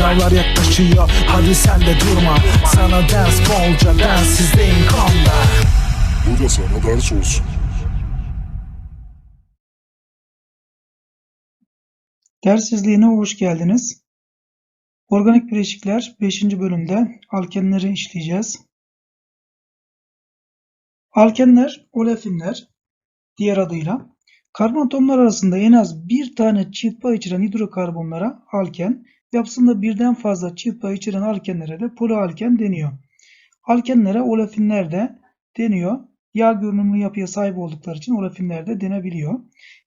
Sınavlar yaklaşıyor hadi sen de durma Sana ders bolca densizliğin konda Bu da sana ders olsun. Ders izleyene hoş geldiniz. Organik bileşikler 5. bölümde alkenleri işleyeceğiz. Alkenler, olefinler diğer adıyla karbon atomlar arasında en az bir tane çift pay içeren hidrokarbonlara alken, yapısında birden fazla çift pay içeren alkenlere de polialken deniyor. Alkenlere olefinler de deniyor. Yağ görünümlü yapıya sahip oldukları için olefinler de denebiliyor.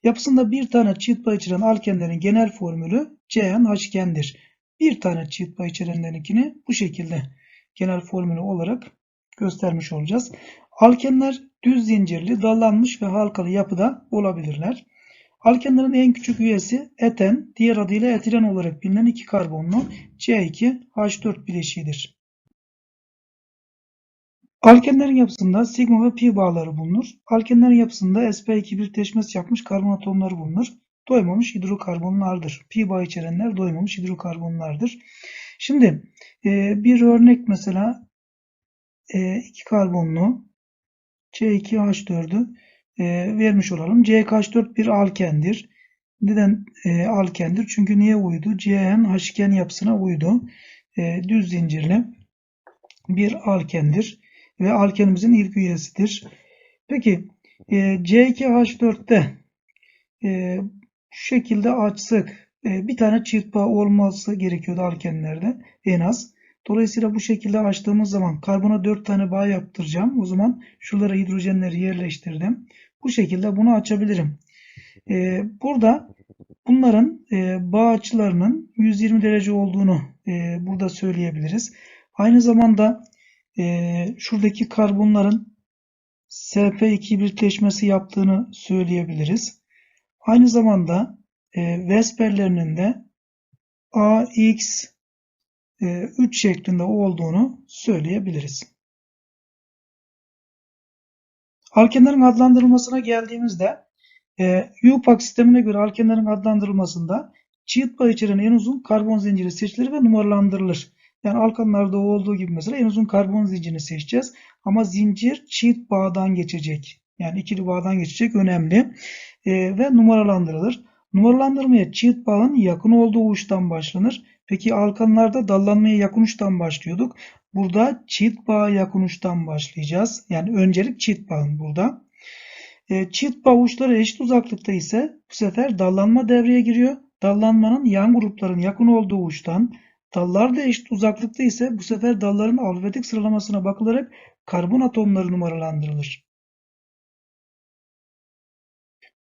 Yapısında bir tane çift pay içeren alkenlerin genel formülü CnH2'dir. Bir tane çift pay içerenlerinkini bu şekilde genel formülü olarak göstermiş olacağız. Alkenler düz zincirli, dallanmış ve halkalı yapıda olabilirler. Alkenlerin en küçük üyesi eten, diğer adıyla etilen olarak bilinen iki karbonlu C2H4 bileşiğidir. Alkenlerin yapısında sigma ve pi bağları bulunur. Alkenlerin yapısında sp2 birleşmesi yapmış karbon atomları bulunur. Doymamış hidrokarbonlardır. Pi bağı içerenler doymamış hidrokarbonlardır. Şimdi e, bir örnek mesela e, iki karbonlu C2H4'ü e, vermiş olalım. CH4 bir alkendir. Neden e, alkendir? Çünkü niye uydu? CnH2 yapısına uydu. E, düz zincirli bir alkendir ve alkenimizin ilk üyesidir. Peki e, C2H4'te e, şu şekilde açsak e, bir tane çift bağ olması gerekiyordu alkenlerde en az. Dolayısıyla bu şekilde açtığımız zaman karbona 4 tane bağ yaptıracağım. O zaman şuralara hidrojenleri yerleştirdim. Bu şekilde bunu açabilirim. E, burada bunların e, bağ açılarının 120 derece olduğunu e, burada söyleyebiliriz. Aynı zamanda e, şuradaki karbonların sp2 birleşmesi yaptığını söyleyebiliriz. Aynı zamanda e, Vesperlerinin de AX 3 şeklinde olduğunu söyleyebiliriz. Alkenlerin adlandırılmasına geldiğimizde e, UPAC sistemine göre alkenlerin adlandırılmasında çift bağ içeren en uzun karbon zinciri seçilir ve numaralandırılır. Yani alkanlarda olduğu gibi mesela en uzun karbon zincirini seçeceğiz. Ama zincir çift bağdan geçecek. Yani ikili bağdan geçecek önemli. E, ve numaralandırılır. Numaralandırmaya çift bağın yakın olduğu uçtan başlanır. Peki alkanlarda dallanmaya yakın uçtan başlıyorduk. Burada çift bağa yakın uçtan başlayacağız. Yani öncelik çift bağın burada. E, çift bağ uçları eşit uzaklıkta ise bu sefer dallanma devreye giriyor. Dallanmanın yan grupların yakın olduğu uçtan, dallar da eşit uzaklıkta ise bu sefer dalların alfabetik sıralamasına bakılarak karbon atomları numaralandırılır.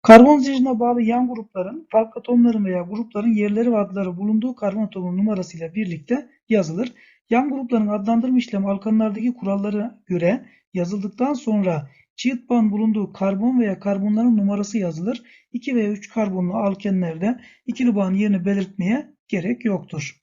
Karbon zincirine bağlı yan grupların, farklı atomların veya grupların yerleri ve adları bulunduğu karbon atomu numarasıyla birlikte yazılır. Yan grupların adlandırma işlemi alkanlardaki kurallara göre yazıldıktan sonra çift bağın bulunduğu karbon veya karbonların numarası yazılır. 2 veya 3 karbonlu alkenlerde ikili bağın yerini belirtmeye gerek yoktur.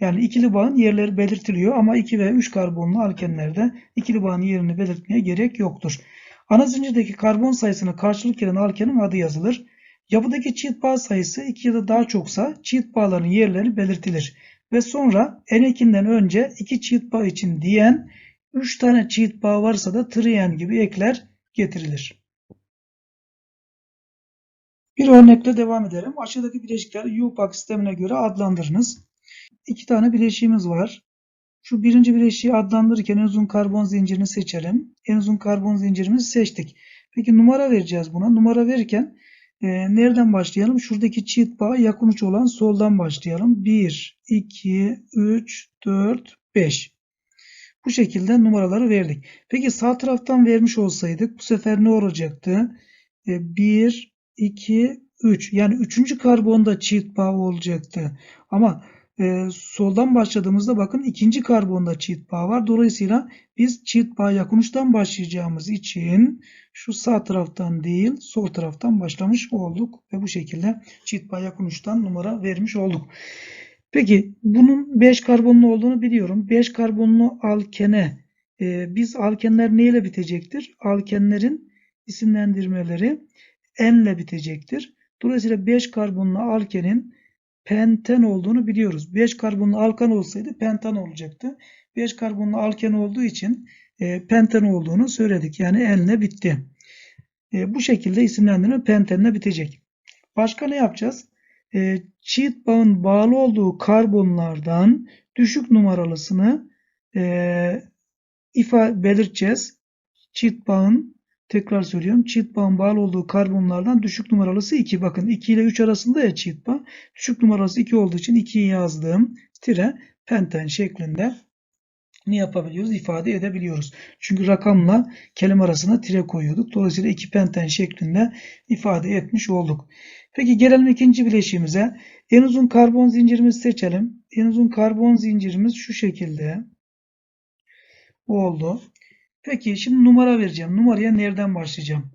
Yani ikili bağın yerleri belirtiliyor ama 2 veya 3 karbonlu alkenlerde ikili bağın yerini belirtmeye gerek yoktur. Ana zincirdeki karbon sayısına karşılık gelen alkenin adı yazılır. Yapıdaki çift bağ sayısı 2 ya da daha çoksa çift bağların yerleri belirtilir. Ve sonra en ekinden önce 2 çift bağ için diyen 3 tane çift bağ varsa da triyen gibi ekler getirilir. Bir örnekle devam edelim. Aşağıdaki bileşikler UPAC sistemine göre adlandırınız. İki tane bileşiğimiz var. Şu birinci bileşiği adlandırırken en uzun karbon zincirini seçelim. En uzun karbon zincirimizi seçtik. Peki numara vereceğiz buna. Numara verirken e, nereden başlayalım? Şuradaki çift bağ yakın uç olan soldan başlayalım. 1, 2, 3, 4, 5. Bu şekilde numaraları verdik. Peki sağ taraftan vermiş olsaydık bu sefer ne olacaktı? E, 1, 2, 3. Yani üçüncü karbonda çift bağ olacaktı. Ama e, soldan başladığımızda bakın ikinci karbonda çift bağ var. Dolayısıyla biz çift bağ yakın uçtan başlayacağımız için şu sağ taraftan değil sol taraftan başlamış olduk. Ve bu şekilde çift bağ yakın uçtan numara vermiş olduk. Peki bunun 5 karbonlu olduğunu biliyorum. 5 karbonlu alkene e, biz alkenler neyle bitecektir? Alkenlerin isimlendirmeleri N ile bitecektir. Dolayısıyla 5 karbonlu alkenin penten olduğunu biliyoruz. 5 karbonlu alkan olsaydı pentan olacaktı. 5 karbonlu alken olduğu için e, penten olduğunu söyledik. Yani enle bitti. E, bu şekilde isimlendirme pentenle bitecek. Başka ne yapacağız? E, çift bağın bağlı olduğu karbonlardan düşük numaralısını e, ifa belirteceğiz. Çift bağın tekrar söylüyorum. Çift bağın bağlı olduğu karbonlardan düşük numaralısı 2. Bakın 2 ile 3 arasında ya çift bağ. Düşük numaralısı 2 olduğu için 2'yi yazdığım tire penten şeklinde ne yapabiliyoruz? ifade edebiliyoruz. Çünkü rakamla kelime arasına tire koyuyorduk. Dolayısıyla 2 penten şeklinde ifade etmiş olduk. Peki gelelim ikinci bileşiğimize. En uzun karbon zincirimizi seçelim. En uzun karbon zincirimiz şu şekilde oldu. Peki şimdi numara vereceğim. Numaraya nereden başlayacağım?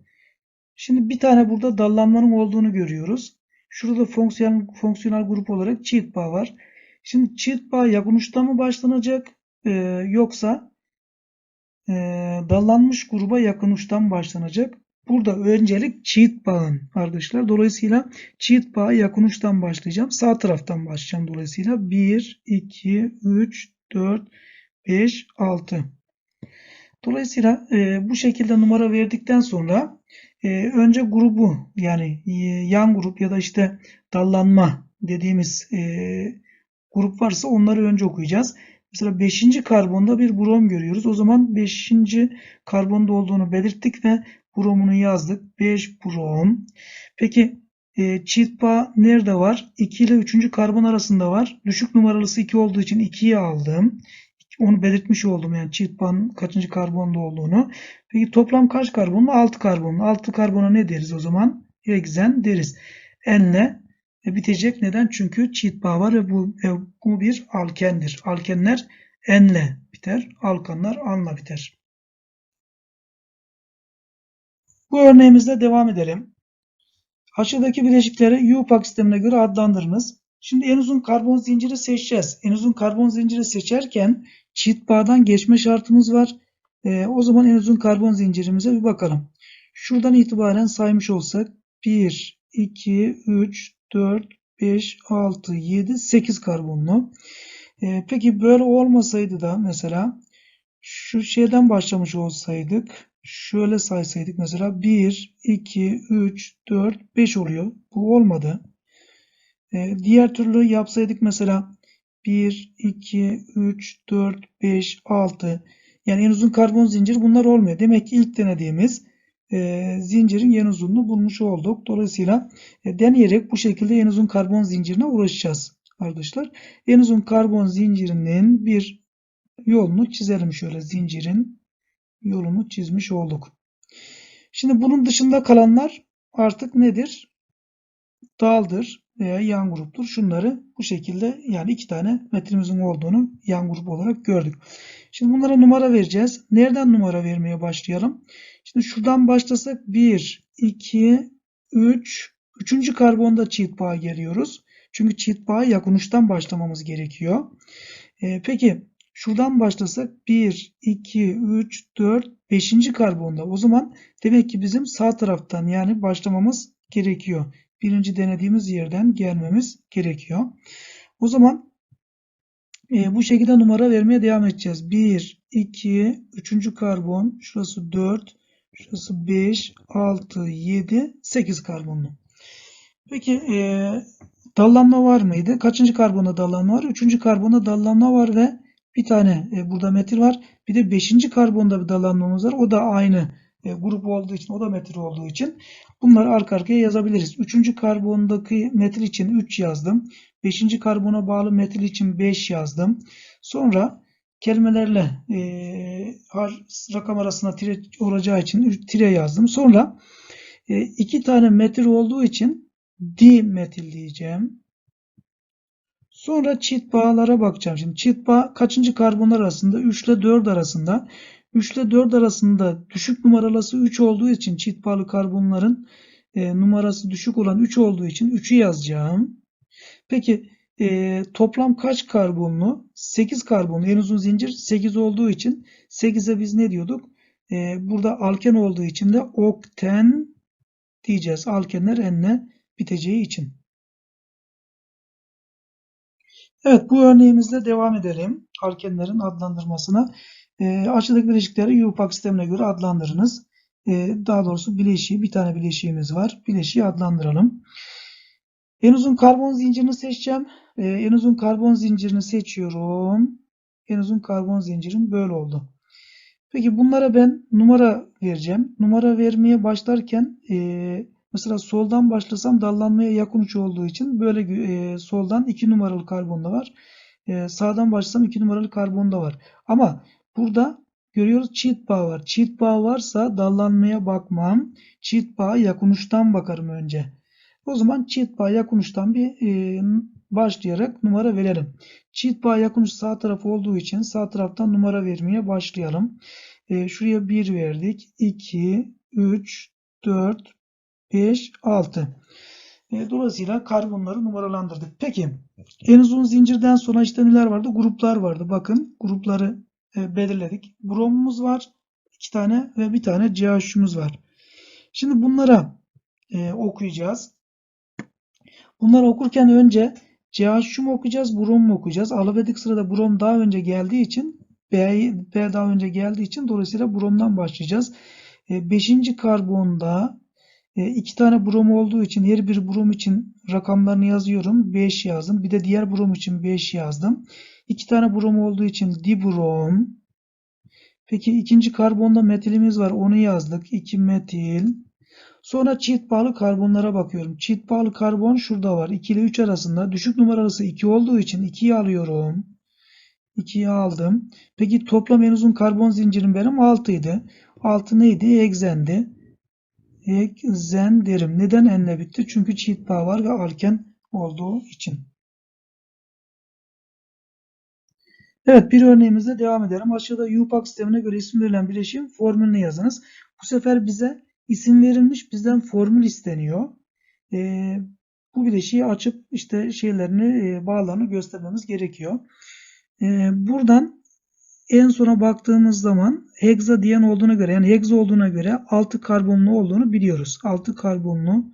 Şimdi bir tane burada dallanmanın olduğunu görüyoruz. Şurada fonksiyonel, fonksiyonel grup olarak çift bağ var. Şimdi çift bağ yakın uçta mı başlanacak e, yoksa e, dallanmış gruba yakın uçtan başlanacak? Burada öncelik çift bağın arkadaşlar. Dolayısıyla çift bağa yakın uçtan başlayacağım. Sağ taraftan başlayacağım dolayısıyla. 1, 2, 3, 4, 5, 6. Dolayısıyla e, bu şekilde numara verdikten sonra e, önce grubu yani e, yan grup ya da işte dallanma dediğimiz e, grup varsa onları önce okuyacağız. Mesela 5. karbonda bir brom görüyoruz. O zaman 5. karbonda olduğunu belirttik ve bromunu yazdık. 5 brom. Peki e, çift bağ nerede var? 2 ile 3. karbon arasında var. Düşük numaralısı 2 olduğu için 2'yi aldım. Onu belirtmiş oldum yani çift bağın kaçıncı karbonda olduğunu. Peki toplam kaç karbonlu? 6 karbonlu. 6 karbona ne deriz o zaman? Hegzen deriz. Enle e, bitecek. Neden? Çünkü çift bağ var ve bu, bu bir alkendir. Alkenler enle biter. Alkanlar anla biter. Bu örneğimizde devam edelim. Aşağıdaki bileşikleri UPAC sistemine göre adlandırınız. Şimdi en uzun karbon zinciri seçeceğiz. En uzun karbon zinciri seçerken çift bağdan geçme şartımız var. E, o zaman en uzun karbon zincirimize bir bakalım. Şuradan itibaren saymış olsak 1, 2, 3, 4, 5, 6, 7, 8 karbonlu. E, peki böyle olmasaydı da mesela şu şeyden başlamış olsaydık şöyle saysaydık mesela 1, 2, 3, 4, 5 oluyor. Bu olmadı. Ee, diğer türlü yapsaydık mesela 1, 2, 3, 4, 5, 6 yani en uzun karbon zincir bunlar olmuyor. Demek ki ilk denediğimiz e, zincirin en uzunluğunu bulmuş olduk. Dolayısıyla e, deneyerek bu şekilde en uzun karbon zincirine ulaşacağız arkadaşlar. En uzun karbon zincirinin bir yolunu çizelim şöyle zincirin yolunu çizmiş olduk. Şimdi bunun dışında kalanlar artık nedir? Daldır veya yan gruptur. Şunları bu şekilde yani iki tane metrimizin olduğunu yan grup olarak gördük. Şimdi bunlara numara vereceğiz. Nereden numara vermeye başlayalım? Şimdi şuradan başlasak 1, 2, 3, 3. karbonda çift bağ geliyoruz. Çünkü çift bağa yakın uçtan başlamamız gerekiyor. Ee, peki şuradan başlasak 1, 2, 3, 4, 5. karbonda. O zaman demek ki bizim sağ taraftan yani başlamamız gerekiyor birinci denediğimiz yerden gelmemiz gerekiyor. O zaman e, bu şekilde numara vermeye devam edeceğiz. 1, 2, 3. karbon, şurası 4, şurası 5, 6, 7, 8 karbonlu. Peki e, dallanma var mıydı? Kaçıncı karbonda dallanma var? Üçüncü karbonda dallanma var ve bir tane e, burada metil var. Bir de beşinci karbonda bir dallanmamız var. O da aynı e, grup olduğu için, o da metil olduğu için bunları arka arkaya yazabiliriz. Üçüncü karbondaki metil için 3 yazdım. Beşinci karbona bağlı metil için 5 yazdım. Sonra kelimelerle e, rakam arasında tire olacağı için tire yazdım. Sonra e, iki tane metil olduğu için dimetil diyeceğim. Sonra çift bağlara bakacağım. Şimdi çift bağ kaçıncı karbonlar arasında? 3 ile 4 arasında. 3 ile 4 arasında düşük numaralısı 3 olduğu için çift bağlı karbonların e, numarası düşük olan 3 olduğu için 3'ü yazacağım. Peki e, toplam kaç karbonlu? 8 karbonlu. En uzun zincir 8 olduğu için 8'e biz ne diyorduk? E, burada alken olduğu için de okten diyeceğiz. Alkenler enle biteceği için. Evet bu örneğimizle devam edelim. Alkenlerin adlandırmasına. Ee, aşağıdaki bileşikleri UPAC sistemine göre adlandırınız. Ee, daha doğrusu bileşiği, bir tane bileşiğimiz var. Bileşiği adlandıralım. En uzun karbon zincirini seçeceğim. Ee, en uzun karbon zincirini seçiyorum. En uzun karbon zincirim böyle oldu. Peki bunlara ben numara vereceğim. Numara vermeye başlarken e, mesela soldan başlasam dallanmaya yakın uç olduğu için böyle e, soldan 2 numaralı karbon da var. E, sağdan başlasam 2 numaralı karbon da var. Ama burada görüyoruz çift bağ var. Çift bağ varsa dallanmaya bakmam. Çift bağa yakın uçtan bakarım önce. O zaman çift bağ yakın uçtan bir e, başlayarak numara verelim. Çift bağ yakın uç sağ taraf olduğu için sağ taraftan numara vermeye başlayalım. E, şuraya 1 verdik. 2, 3, 4, 5, 6. E, dolayısıyla karbonları numaralandırdık. Peki en uzun zincirden sonra işte neler vardı? Gruplar vardı. Bakın grupları belirledik. Bromumuz var. 2 tane ve bir tane CH3'ümüz var. Şimdi bunlara e, okuyacağız. Bunları okurken önce CH3'ü mü okuyacağız, brom okuyacağız? Alfabetik sırada brom daha önce geldiği için B, B daha önce geldiği için dolayısıyla bromdan başlayacağız. 5. karbonda e, iki tane brom olduğu için her bir brom için rakamlarını yazıyorum. 5 yazdım. Bir de diğer brom için 5 yazdım. İki tane brom olduğu için dibrom. Peki ikinci karbonda metilimiz var. Onu yazdık. 2 metil. Sonra çift bağlı karbonlara bakıyorum. Çift bağlı karbon şurada var. 2 ile 3 arasında. Düşük numaralısı 2 olduğu için 2'yi alıyorum. 2'yi aldım. Peki toplam en uzun karbon zincirim benim 6 idi. 6 neydi? Hegzendi. Hegzen derim. Neden enle bitti? Çünkü çift bağ var ve alken olduğu için. Evet bir örneğimizle devam edelim. Aşağıda UPAC sistemine göre isim verilen bileşiğin formülünü yazınız. Bu sefer bize isim verilmiş. Bizden formül isteniyor. Ee, bu bileşiği açıp işte şeylerini, e, bağlarını göstermemiz gerekiyor. Ee, buradan en sona baktığımız zaman hegza diyen olduğuna göre yani hegza olduğuna göre 6 karbonlu olduğunu biliyoruz. 6 karbonlu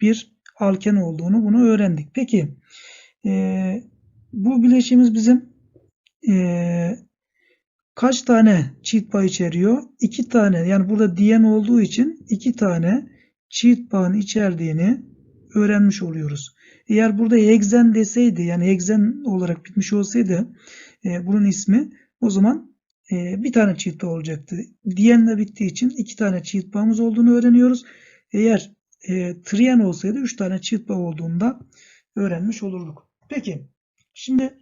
bir alken olduğunu bunu öğrendik. Peki e, bu bileşiğimiz bizim e, kaç tane çift bağ içeriyor? 2 tane yani burada diyen olduğu için 2 tane çift bağın içerdiğini öğrenmiş oluyoruz. Eğer burada hegzen deseydi yani hegzen olarak bitmiş olsaydı e, bunun ismi o zaman e, bir tane çift bağ olacaktı. Diyenle bittiği için iki tane çift bağımız olduğunu öğreniyoruz. Eğer e, triyen olsaydı üç tane çift bağ olduğunda öğrenmiş olurduk. Peki şimdi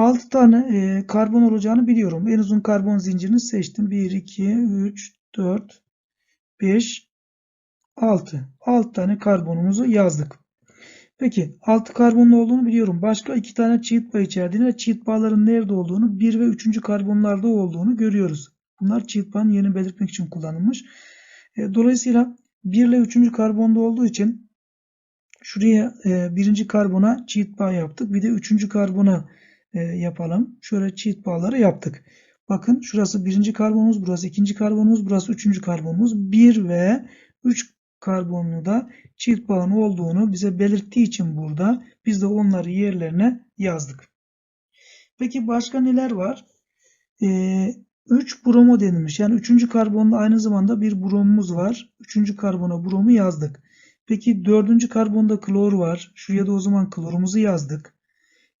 6 tane e, karbon olacağını biliyorum. En uzun karbon zincirini seçtim. 1, 2, 3, 4, 5, 6. 6 tane karbonumuzu yazdık. Peki 6 karbonlu olduğunu biliyorum. Başka 2 tane çift bağ içerdiğini ve çift bağların nerede olduğunu 1 ve 3. karbonlarda olduğunu görüyoruz. Bunlar çift bağın yerini belirtmek için kullanılmış. E, dolayısıyla 1 ile 3. karbonda olduğu için şuraya e, 1. karbona çift bağ yaptık. Bir de 3. karbona e, yapalım. Şöyle çift bağları yaptık. Bakın şurası 1. karbonumuz, burası 2. karbonumuz, burası 3. karbonumuz. 1 ve 3 karbonlu da çift bağın olduğunu bize belirttiği için burada biz de onları yerlerine yazdık. Peki başka neler var? Ee, 3 bromo denilmiş. Yani 3. karbonda aynı zamanda bir bromumuz var. 3. karbona bromu yazdık. Peki 4. karbonda klor var. Şuraya da o zaman klorumuzu yazdık.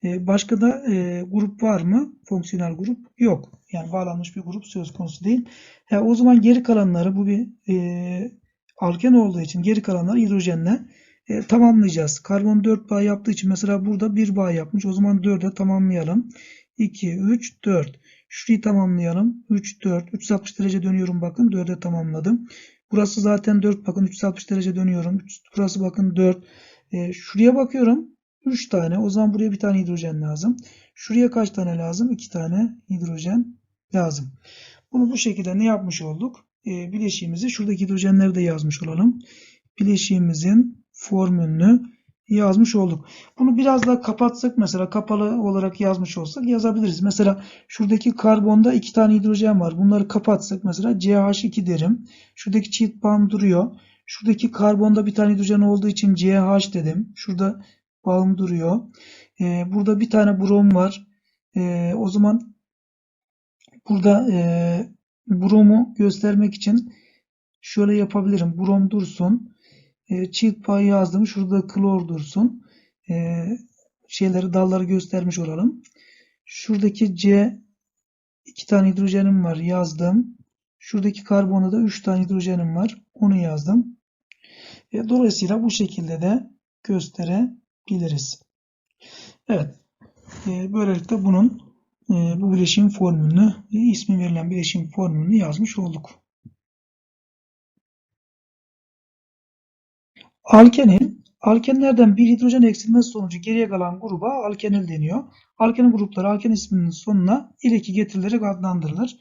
Ee, başka da e, grup var mı? Fonksiyonel grup yok. Yani bağlanmış bir grup söz konusu değil. Ya, o zaman geri kalanları bu bir e, alken olduğu için geri kalanları hidrojenle e, tamamlayacağız. Karbon 4 bağ yaptığı için mesela burada 1 bağ yapmış. O zaman 4'e tamamlayalım. 2, 3, 4. Şurayı tamamlayalım. 3, 4. 360 derece dönüyorum bakın. 4'e tamamladım. Burası zaten 4 bakın 360 derece dönüyorum. Burası bakın 4. E, şuraya bakıyorum. 3 tane. O zaman buraya bir tane hidrojen lazım. Şuraya kaç tane lazım? 2 tane hidrojen lazım. Bunu bu şekilde ne yapmış olduk? E, bileşiğimizi şuradaki hidrojenleri de yazmış olalım. Bileşiğimizin formülünü yazmış olduk. Bunu biraz daha kapatsak mesela kapalı olarak yazmış olsak yazabiliriz. Mesela şuradaki karbonda iki tane hidrojen var. Bunları kapatsak mesela CH2 derim. Şuradaki çift bağım duruyor. Şuradaki karbonda bir tane hidrojen olduğu için CH dedim. Şurada bağım duruyor. E, burada bir tane brom var. E, o zaman burada e, bromu göstermek için şöyle yapabilirim. Brom dursun. E, çift pay yazdım. Şurada klor dursun. E, şeyleri dalları göstermiş olalım. Şuradaki C iki tane hidrojenim var yazdım. Şuradaki karbonda da 3 tane hidrojenim var. Onu yazdım. Dolayısıyla bu şekilde de gösterebiliriz. Evet. E, böylelikle bunun e, bu bileşim formülünü, e, ismi verilen bileşim formülünü yazmış olduk. Alkenil, alkenlerden bir hidrojen eksilmesi sonucu geriye kalan gruba alkenil deniyor. Alkenil grupları alken isminin sonuna ileki getirilerek adlandırılır.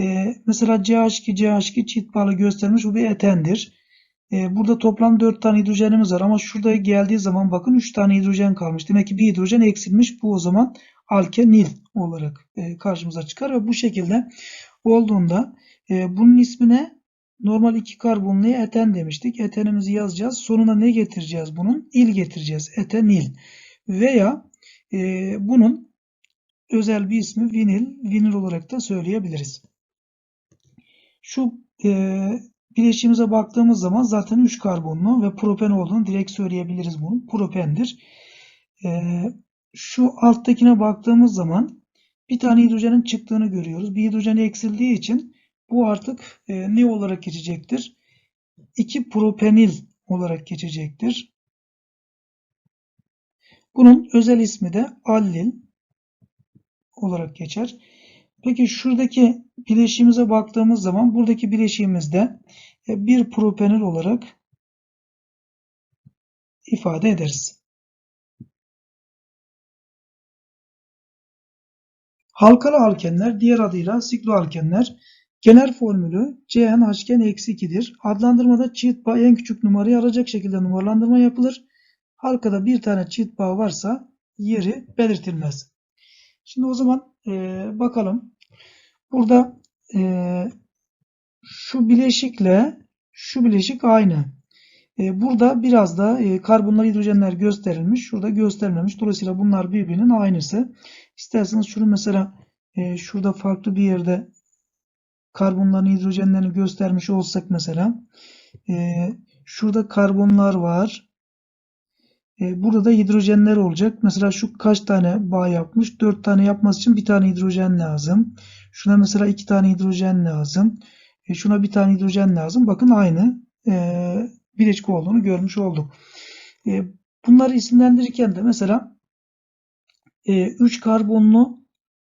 Ee, mesela CH2, CH2 çift bağlı göstermiş bu bir etendir. Ee, burada toplam 4 tane hidrojenimiz var ama şurada geldiği zaman bakın 3 tane hidrojen kalmış. Demek ki bir hidrojen eksilmiş. Bu o zaman alkenil olarak e, karşımıza çıkar ve bu şekilde olduğunda e, bunun ismine normal iki karbonlu eten demiştik. Etenimizi yazacağız. Sonuna ne getireceğiz bunun? İl getireceğiz. Etenil. Veya e, bunun özel bir ismi vinil. Vinil olarak da söyleyebiliriz. Şu e, bileşiğimize baktığımız zaman zaten 3 karbonlu ve propen olduğunu direkt söyleyebiliriz bunun. Propendir. E, şu alttakine baktığımız zaman bir tane hidrojenin çıktığını görüyoruz. Bir hidrojen eksildiği için bu artık e, ne olarak geçecektir? 2 propenil olarak geçecektir. Bunun özel ismi de allil olarak geçer. Peki şuradaki bileşiğimize baktığımız zaman buradaki bileşiğimizde e, bir propenil olarak ifade ederiz. Halkalı alkenler diğer adıyla sikloalkenler genel formülü CnH2-2'dir. Adlandırmada çift bağ en küçük numarayı alacak şekilde numaralandırma yapılır. Halkada bir tane çift bağ varsa yeri belirtilmez. Şimdi o zaman e, bakalım. Burada e, şu bileşikle şu bileşik aynı. E, burada biraz da e, karbonlar, hidrojenler gösterilmiş. Şurada gösterilmemiş. Dolayısıyla bunlar birbirinin aynısı. İsterseniz şunu mesela e, şurada farklı bir yerde karbonların, hidrojenlerini göstermiş olsak mesela. E, şurada karbonlar var. E, burada da hidrojenler olacak. Mesela şu kaç tane bağ yapmış? 4 tane yapması için bir tane hidrojen lazım. Şuna mesela 2 tane hidrojen lazım. E, şuna bir tane hidrojen lazım. Bakın aynı e, bileşik olduğunu görmüş olduk. E, bunları isimlendirirken de mesela 3 e, karbonlu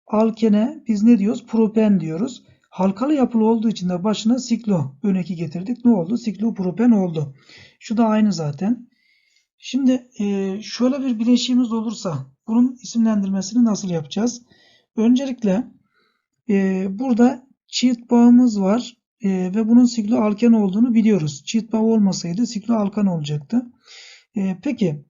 alkene biz ne diyoruz? Propen diyoruz. Halkalı yapılı olduğu için de başına siklo öneki getirdik. Ne oldu? Siklopropen oldu. Şu da aynı zaten. Şimdi e, şöyle bir bileşiğimiz olursa bunun isimlendirmesini nasıl yapacağız? Öncelikle e, burada çift bağımız var ve bunun sikloalken olduğunu biliyoruz. Çift bağ olmasaydı sikloalkan olacaktı. Peki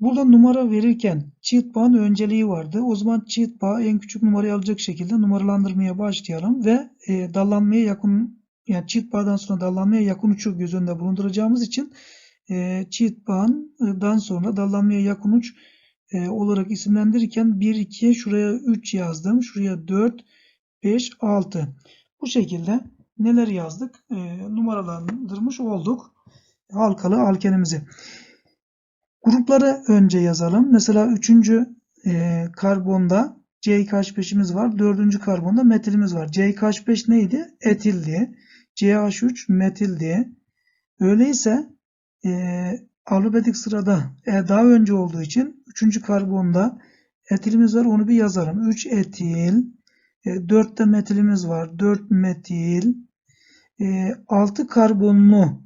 Burada numara verirken çift bağın önceliği vardı. O zaman çift bağ en küçük numarayı alacak şekilde numaralandırmaya başlayalım ve e, dallanmaya yakın yani çift bağdan sonra dallanmaya yakın uçu göz önünde bulunduracağımız için e, çift bağdan sonra dallanmaya yakın uç e, olarak isimlendirirken 1 2'ye şuraya 3 yazdım. Şuraya 4 5 6. Bu şekilde neler yazdık? E, numaralandırmış olduk halkalı alkenimizi. Grupları önce yazalım. Mesela 3. E, karbonda CH5'imiz var. 4. karbonda metilimiz var. CH5 neydi? Etildi. CH3 metildi. Öyleyse e, alfabetik sırada e, daha önce olduğu için 3. karbonda etilimiz var. Onu bir yazalım. 3 etil. E, 4 de metilimiz var. 4 metil. E, 6 karbonlu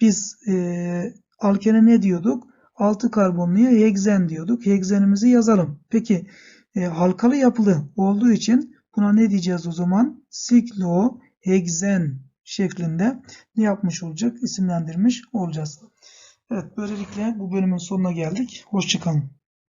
biz e, alkene ne diyorduk? 6 karbonluya hegzen diyorduk. Hegzenimizi yazalım. Peki e, halkalı yapılı olduğu için buna ne diyeceğiz o zaman? Siklohegzen şeklinde ne yapmış olacak? İsimlendirmiş olacağız. Evet böylelikle bu bölümün sonuna geldik. Hoşçakalın.